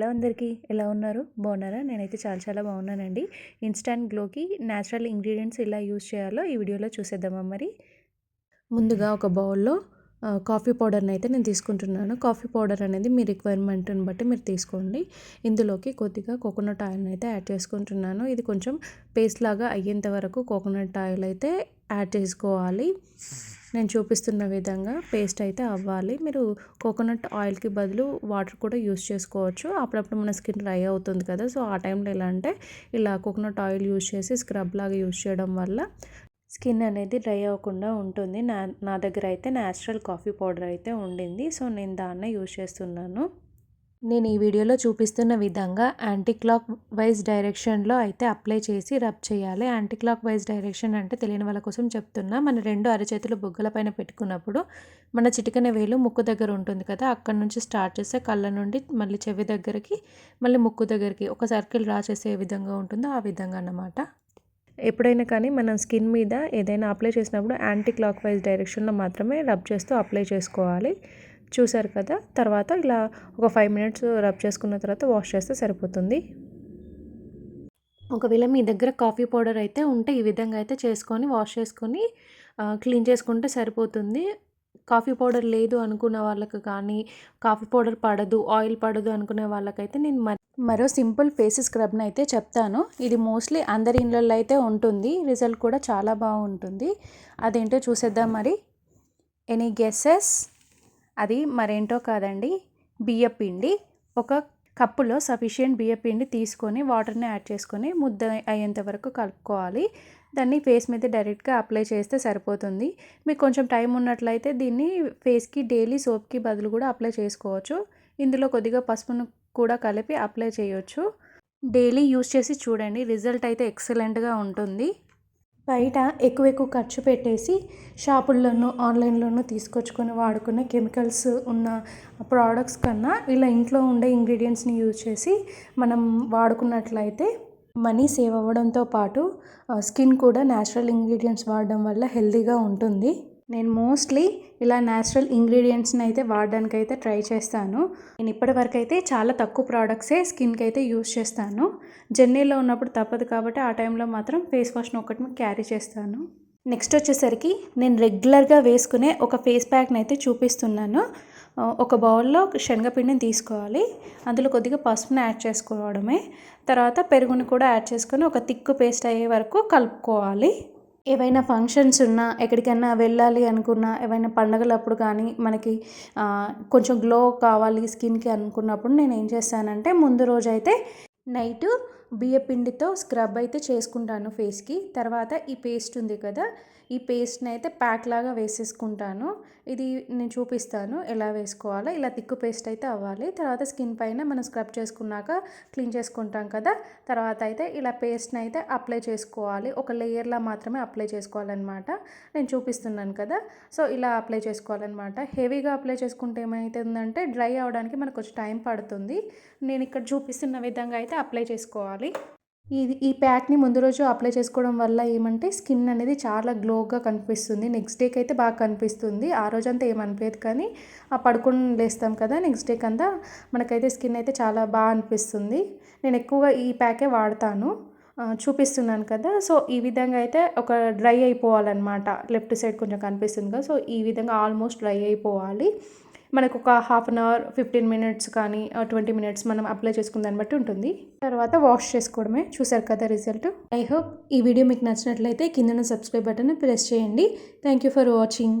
Hello అందరికీ ఎలా ఉన్నారు? బాగున్నారా? నేనైతే చాలా చాలా బాగున్నానండి. ఇన్స్టాంట్ గ్లోకి న్యాచురల్ ఇంగ్రీడియంట్స్ ఎలా యూస్ చేయాలో ఈ వీడియోలో చూసేద్దామా మరి? ముందుగా ఒక బౌల్లో కాఫీ పౌడర్ని అయితే నేను తీసుకుంటున్నాను. కాఫీ పౌడర్ అనేది మీ రిక్వైర్మెంట్ని బట్టి మీరు తీసుకోండి. ఇందులోకి కొద్దిగా కోకోనట్ ఆయిల్ని అయితే యాడ్ చేసుకుంటున్నాను. ఇది కొంచెం పేస్ట్ లాగా అయ్యేంత వరకు కోకోనట్ ఆయిల్ అయితే యాడ్ చేసుకోవాలి. నేను చూపిస్తున్న విధంగా పేస్ట్ అయితే అవ్వాలి. మీరు కోకోనట్ ఆయిల్కి బదులు వాటర్ కూడా యూస్ చేసుకోవచ్చు. అప్పుడప్పుడు మన స్కిన్ డ్రై అవుతుంది కదా సో ఆ టైంలో ఎలా అంటే ఇలా కోకోనట్ ఆయిల్ యూస్ చేసి స్క్రబ్ లాగా యూస్ చేయడం వల్ల స్కిన్ అనేది డ్రై అవ్వకుండా ఉంటుంది. నా నా దగ్గర అయితే న్యాచురల్ కాఫీ పౌడర్ అయితే ఉండింది. సో నేను దాన్నే యూస్ చేస్తున్నాను. నేను ఈ వీడియోలో చూపిస్తున్న విధంగా యాంటీ క్లాక్ వైజ్ డైరెక్షన్లో అయితే అప్లై చేసి రబ్ చేయాలి. యాంటీ క్లాక్ వైజ్ డైరెక్షన్ అంటే తెలియని వాళ్ళ కోసం చెప్తున్నా. మన రెండు అరచేతులు బుగ్గల పైన పెట్టుకున్నప్పుడు మన చిటికన వేలు ముక్కు దగ్గర ఉంటుంది కదా అక్కడ నుంచి స్టార్ట్ చేస్తే కళ్ళ నుండి మళ్ళీ చెవి దగ్గరికి మళ్ళీ ముక్కు దగ్గరికి ఒక సర్కిల్ డ్రా చేసే విధంగా ఉంటుందో ఆ విధంగా అన్నమాట. ఎప్పుడైనా కానీ మనం స్కిన్ మీద ఏదైనా అప్లై చేసినప్పుడు యాంటీ క్లాక్ వైజ్ డైరెక్షన్లో మాత్రమే రబ్ చేస్తూ అప్లై చేసుకోవాలి. చూసారు కదా? తర్వాత ఇలా ఒక ఫైవ్ మినిట్స్ రబ్ చేసుకున్న తర్వాత వాష్ చేస్తే సరిపోతుంది. ఒకవేళ మీ దగ్గర కాఫీ పౌడర్ అయితే ఉంటే ఈ విధంగా అయితే చేసుకొని వాష్ చేసుకొని క్లీన్ చేసుకుంటే సరిపోతుంది. కాఫీ పౌడర్ లేదు అనుకున్న వాళ్ళకి కానీ కాఫీ పౌడర్ పడదు ఆయిల్ పడదు అనుకునే వాళ్ళకైతే నేను మరో సింపుల్ ఫేస్ స్క్రబ్ని అయితే చెప్తాను. ఇది మోస్ట్లీ అందరి ఇండ్లలో అయితే ఉంటుంది. రిజల్ట్ కూడా చాలా బాగుంటుంది. అదేంటో చూసేద్దాం మరి. ఎనీ గెస్సెస్ అది మరేంటో కాదండి. బియ్యపిండి ఒక కప్పులో సఫిషియంట్ బియ్యపిండి తీసుకొని వాటర్ని యాడ్ చేసుకొని ముద్ద అయ్యేంత వరకు కలుపుకోవాలి. దాన్ని ఫేస్ మీద డైరెక్ట్గా అప్లై చేస్తే సరిపోతుంది. మీకు కొంచెం టైం ఉన్నట్లయితే దీన్ని ఫేస్కి డైలీ సోప్కి బదులు కూడా అప్లై చేసుకోవచ్చు. ఇందులో కొద్దిగా పసుపును కూడా కలిపి అప్లై చేయొచ్చు. డైలీ యూస్ చేసి చూడండి. రిజల్ట్ అయితే ఎక్సలెంట్గా ఉంటుంది. బయట ఎక్కువ ఎక్కువ ఖర్చు పెట్టేసి షాపుల్లోనూ ఆన్లైన్లోనూ తీసుకొచ్చుకొని వాడుకునే కెమికల్స్ ఉన్న ప్రోడక్ట్స్ కన్నా ఇలా ఇంట్లో ఉండే ఇంగ్రీడియంట్స్ని యూజ్ చేసి మనం వాడుకున్నట్లయితే మనీ సేవ్ అవ్వడంతో పాటు స్కిన్ కూడా న్యాచురల్ ఇంగ్రీడియంట్స్ వాడడం వల్ల హెల్తీగా ఉంటుంది. నేను మోస్ట్లీ ఇలా న్యాచురల్ ఇంగ్రీడియంట్స్ని అయితే వాడడానికి అయితే ట్రై చేస్తాను. నేను ఇప్పటివరకు అయితే చాలా తక్కువ ప్రోడక్ట్సే స్కిన్కి అయితే యూజ్ చేస్తాను. జర్నీలో ఉన్నప్పుడు తప్పదు కాబట్టి ఆ టైంలో మాత్రం ఫేస్ వాష్ని ఒకటి క్యారీ చేస్తాను. నెక్స్ట్ వచ్చేసరికి నేను రెగ్యులర్గా వేసుకునే ఒక ఫేస్ ప్యాక్ని అయితే చూపిస్తున్నాను. ఒక బౌల్లో శనగపిండిని తీసుకోవాలి. అందులో కొద్దిగా పసుపుని యాడ్ చేసుకోవడమే. తర్వాత పెరుగుని కూడా యాడ్ చేసుకొని ఒక తిక్కు పేస్ట్ అయ్యే వరకు కలుపుకోవాలి. ఏవైనా ఫంక్షన్స్ ఉన్నా ఎక్కడికైనా వెళ్ళాలి అనుకున్నా ఏవైనా పండగలప్పుడు కానీ మనకి కొంచెం గ్లో కావాలి స్కిన్కి అనుకున్నప్పుడు నేను ఏం చేస్తానంటే ముందు రోజు అయితే నైటు బియ్యపిండితో స్క్రబ్ అయితే చేసుకుంటాను ఫేస్కి. తర్వాత ఈ పేస్ట్ ఉంది కదా ఈ పేస్ట్ని అయితే ప్యాక్ లాగా వేసేసుకుంటాను. ఇది నేను చూపిస్తాను ఎలా వేసుకోవాలో. ఇలా తిక్కు పేస్ట్ అయితే అవ్వాలి. తర్వాత స్కిన్ పైన మనం స్క్రబ్ చేసుకున్నాక క్లీన్ చేసుకుంటాం కదా తర్వాత అయితే ఇలా పేస్ట్ని అయితే అప్లై చేసుకోవాలి. ఒక లేయర్లా మాత్రమే అప్లై చేసుకోవాలన్నమాట. నేను చూపిస్తున్నాను కదా సో ఇలా అప్లై చేసుకోవాలన్నమాట. హెవీగా అప్లై చేసుకుంటే ఏమైతుందంటే డ్రై అవడానికి మనకు కొంచెం టైం పడుతుంది. నేను ఇక్కడ చూపిస్తున్న విధంగా అయితే అప్లై చేసుకోవాలి. ఇది ఈ ప్యాక్ని ముందు రోజు అప్లై చేసుకోవడం వల్ల ఏమంటే స్కిన్ అనేది చాలా గ్లోగా కనిపిస్తుంది. నెక్స్ట్ డేకి అయితే బాగా కనిపిస్తుంది. ఆ రోజంతా ఏమనిపించదు కానీ ఆ పడుకుని లేస్తాం కదా నెక్స్ట్ డే అంతా మనకైతే స్కిన్ అయితే చాలా బాగా అనిపిస్తుంది. నేను ఎక్కువగా ఈ ప్యాకే వాడతాను. చూపిస్తున్నాను కదా. సో ఈ విధంగా అయితే ఒక డ్రై అయిపోవాలన్నమాట. లెఫ్ట్ సైడ్ కొంచెం కనిపిస్తుంది కదా. సో ఈ విధంగా ఆల్మోస్ట్ డ్రై అయిపోవాలి. మనకు ఒక half an hour fifteen minutes కానీ uh, ట్వంటీ మినిట్స్ మనం అప్లై చేసుకున్న దాన్ని బట్టి ఉంటుంది. తర్వాత వాష్ చేసుకోవడమే. చూసారు కదా రిజల్ట్ ఐ హోప్ ఈ వీడియో మీకు నచ్చినట్లయితే కింద సబ్స్క్రైబ్ బటన్ ప్రెస్ చేయండి. Thank you for watching